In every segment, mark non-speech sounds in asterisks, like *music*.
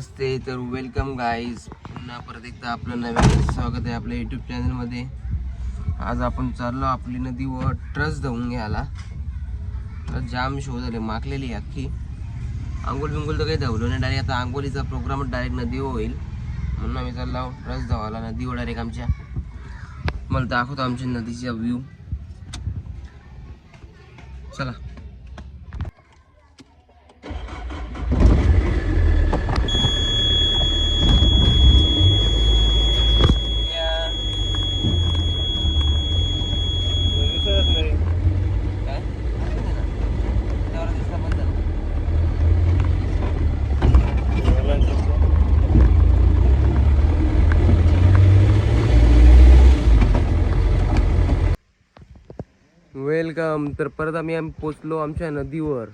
नमस्ते तर welcome guys पुन्हा परत एकदा आपलं नवीन स्वागत आहे आपल्या यूट्यूब चॅनलमध्ये आज आपण चाललो आपली नदी व ट्रस धावून घ्यायला. तर जाम शो झाले माकलेली अख्खी. आंघोल बिंगोल तर काही धावलो नाही. डायरेक्ट आता आंघोळीचा प्रोग्राम डायरेक्ट नदीवर होईल. म्हणून आम्ही चाललो ट्रस धावायला नदीवर डायरेक्ट आमच्या. मला दाखवतो आमच्या नदीचा व्ह्यू चला काय? तेवढा दिसला बंद झाला. वेलकम तर परत आम्ही आम्ही पोचलो आमच्या नदीवर.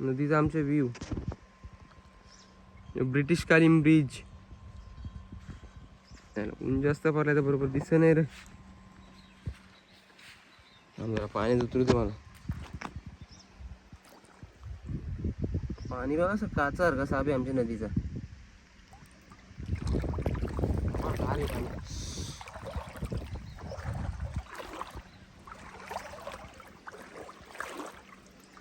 नदीचा आमचा व्ह्यू ब्रिटिश कालीन ब्रिज ऊन जास्त पडलाय तर बरोबर दिसत नाही रे. जरा पाण्यात उतरू दे मला. पाणी बघा असं काचार कसा आहे आमच्या नदीचा हा, भारी पाणी.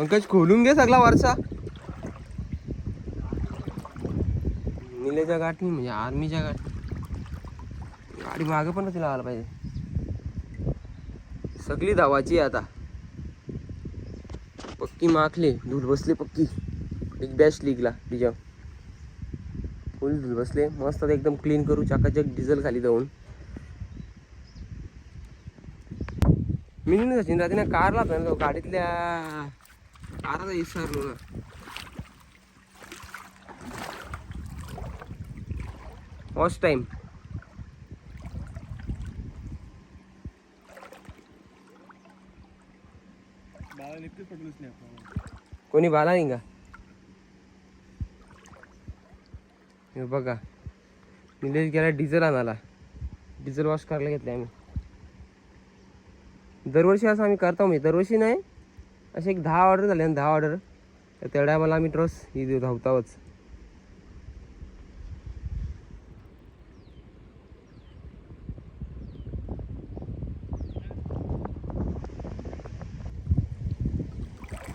पंकज खोलून घे सगळा वरचा निलेच्या गाठी म्हणजे आर्मीच्या गाठी. गाडी मागे पण तिला आला पाहिजे. सगळी धावाची आहे आता. पक्की माखली धूल बसली पक्की. बिग बॅश लीगला तिच्या फुल धूल बसले. मस्त आता एकदम क्लीन करू चाकाचक डिझेल खाली जाऊन. मी सचिन राहते ना कारला होता ना तो गाडीतल्या. कारचा विसरलो ना. फर्स्ट टाइम कोणी बाला नाही का? हे बघा. निलेश गेला डिझेल आणायला. डिझेल वॉश करायला घेतले आम्ही. दरवर्षी असं आम्ही करतो मी दरवर्षी नाही असे एक दहा ऑर्डर झाले ना दहा ऑर्डर तर त्या टायमाला आम्ही ट्रस ही देऊ धावतावच.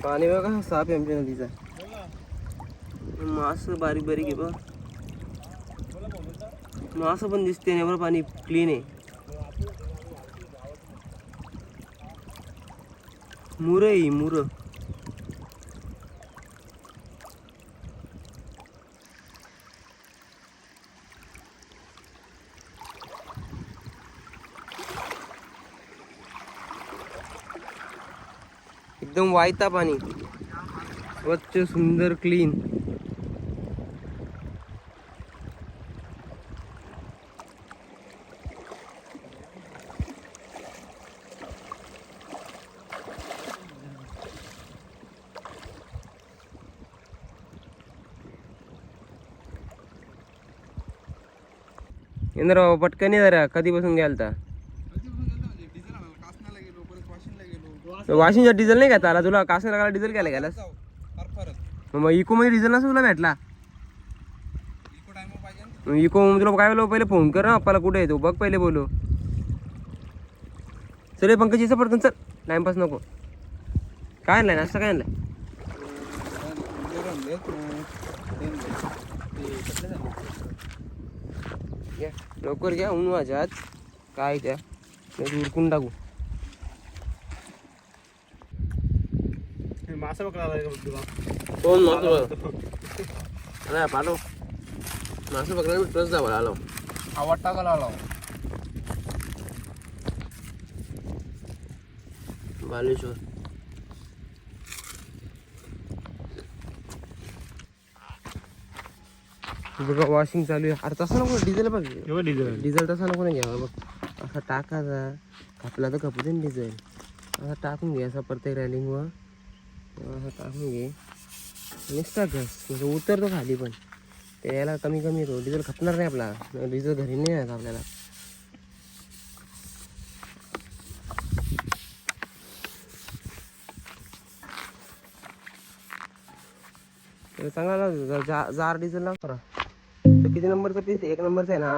पाणी बघा साप आहे आमच्या नदीचा. मास बारीक बारीक आहे बघ. मास पण दिसते नाही बरं पाणी क्लीन आहे. मुरं आहे मुरं. एकदम वायता पाणी. स्वच्छ सुंदर क्लीन इंद्र पटकन ये जरा. कधीपासून गेल तर वाशिंगचा डिझेल नाही का आला तुला कासना लागला डिझेल घ्यायला गेलास? मग इको मध्ये डिझेल नसं तुला भेटला? इको तुला. काय बोलू पहिले फोन कर ना आपल्याला कुठे येतो बघ पहिले बोलू. चल पंकज इथं पडतो चल. टाइमपास नको. काय आणलाय? नाश्ता काय आणलाय? घ्या. लवकर घ्या ऊन माझ्यात काय त्या? नाही उरकून टाकू. मासा कोण मासं पाठव मासं पकडायला मी ट्रस्ट दाबायला आलो. आवाज टाकायला आला. बालेश्वर. बघा वॉशिंग चालू आहे. अरे तसं नको डिझेल बघ. डिझेल डिझेल तसा नको नाही घ्यावा बघ. असा टाकायचा. कापला तर कपू दे डिझेल असा टाकून घे असा प्रत्येक रॅलिंगवर असं टाकून घे. नुसता घस म्हणजे उतरतो खाली पण. ते याला कमी कमी येतो. डिझेल खपणार नाही आपला. डिझेल घरी नाही येत आपल्याला. चांगला जा- जार डिझेल लाव किती नंबरचा पीस एक नंबरचा आहे ना?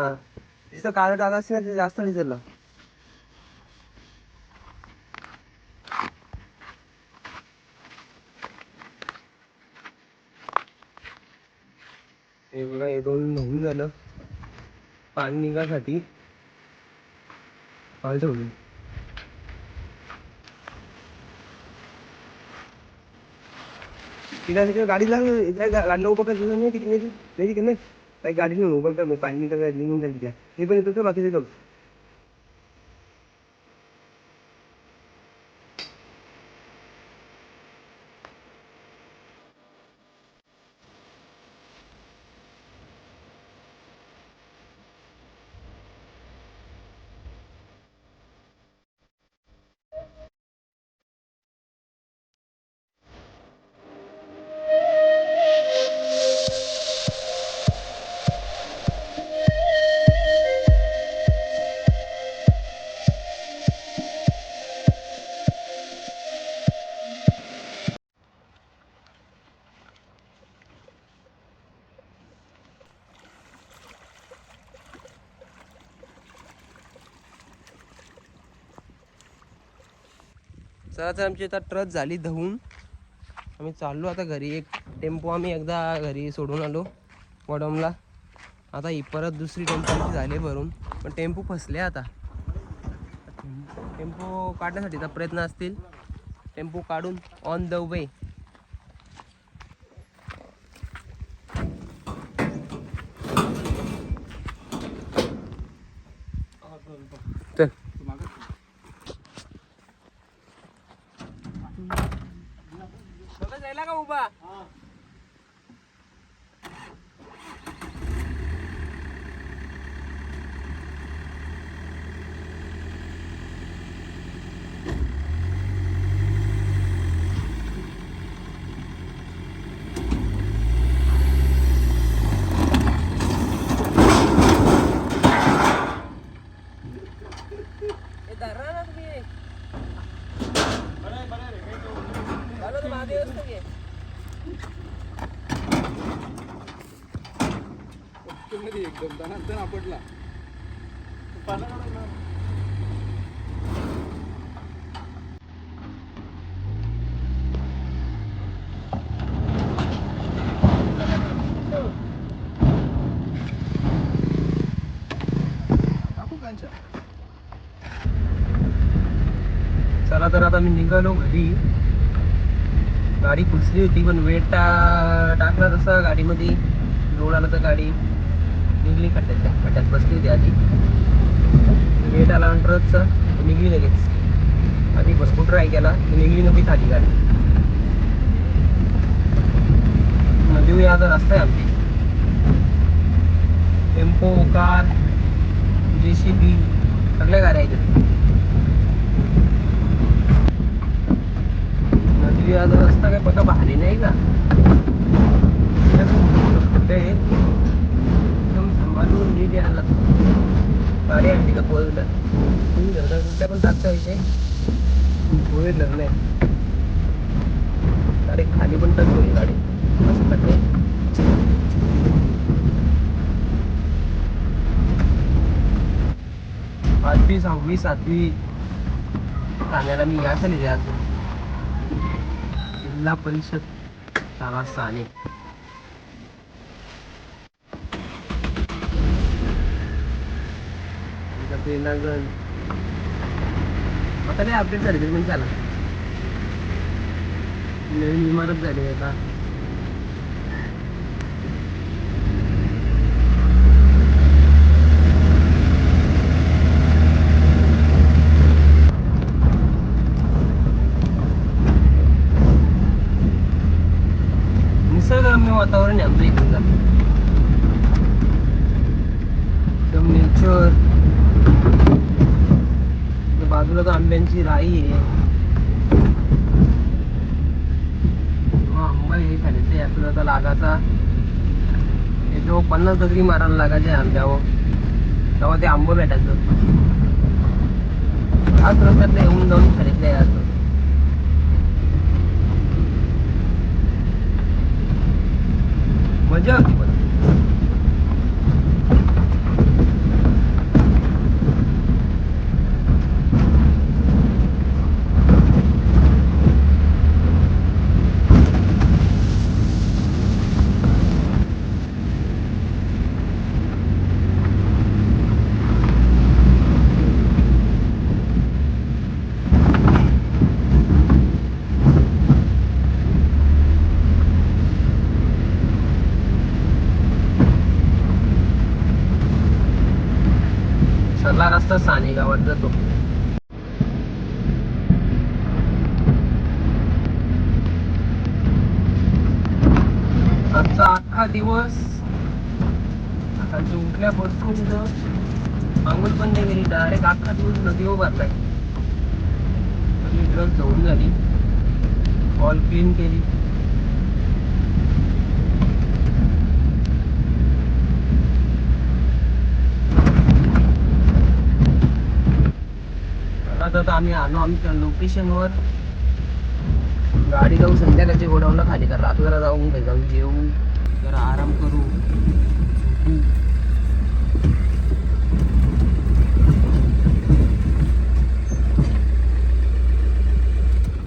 तिथं काळ डाग असते ना ते जास्त डिझेल हे बघा हे दोन होऊन झालं. पाणी निघासाठी. पाणी ठेवलं तिला तिथे गाडी लागली गाडीला उभं करायचं नाही तिथे नाही. काही गाडी घेऊन उभं कर पाणी निघालं निघून जाईल तिथे हे पण येतो बाकीचे लोक चला तर आमची आता ट्रक झाली धुवून. आम्ही चाललो आता घरी. एक टेम्पो आम्ही एकदा घरी सोडून आलो वडमला. आता ही परत दुसरी टेम्पो आमची झाली भरून. पण टेम्पो फसले आता. टेम्पो काढण्यासाठी तर प्रयत्न असतील. टेम्पो काढून ऑन द वे चल जायला का उभा ए, सापडला. चला तर आता मी निघालो घरी. गाडी पुसली होती पण वेट टा टाकला तसा गाडीमध्ये. लोड आला तर गाडी. निघली खड्ड्यात खड्ड्यात बसली होती आधी. गेट आला ट्रकचा निघली लगेच. आधी भरपूर ट्राय केला ती निघली नव्हती खाली गाडी. नदी आता रस्ता आहे आमची. Tempo car J C B सगळ्या गाड्या आहेत नदी आता रस्ता काय पक्का भारी नाही का कुठे एकदम सांभाळून नीट यायला लागतं गाडी आणली का फोर व्हीलर टू व्हीलर कुठल्या पण टाकता विषय फोर व्हीलर नाही गाडी खाली पण टच होईल गाडी असं टाकते पाचवी सहावी सातवी. ठाण्याला मी या खाली आज. जिल्हा परिषद शाळा साने इथं प्रेरणागण आता नाही अपडेट झाले तरी पण चालत नवीन इमारत झाली आता निसर्गरम्य वातावरण आहे आमचं इकडचं एकदम नेचर बाजूला तर आंब्यांची राई आहे. आंबा हे खाली ते आपलं आता लागाचा. याच्यावर पन्नास डगरी मारायला लागायचे आंब्यावर. तेव्हा ते आंबं भेटायचं. आज रस्त्यातलं येऊन जाऊन खरीदले असं मजा. वाजता साने गावात जातो. आजचा अख्खा दिवस आता उठल्यापासून तर आंघोळ पण नाही गेली डायरेक्ट अख्खा दिवस नदी भरलाय सगळी ड्रग जाऊन झाली. ऑल क्लीन केली. आता तर आम्ही आलो आमच्या लोकेशनवर गाडी जाऊ संध्याकाळची गोडाऊनला खाली करा. आता जरा जाऊन घरी जाऊन जेवून जरा आराम करू.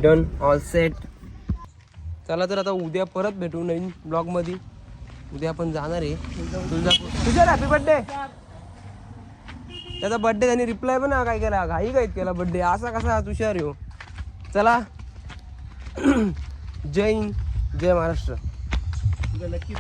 डन ऑल सेट चला तर आता उद्या परत भेटू नवीन ब्लॉगमध्ये उद्या आपण जाणार आहे. तुळजापूर. तुझ्या हॅपी बर्थडे त्याचा बर्थडे त्यांनी रिप्लाय पण काय केला? घाई काहीत केला बर्थडे असा कसा तुषार हो चला. *clears throat* जय हिंद जय महाराष्ट्र. नक्की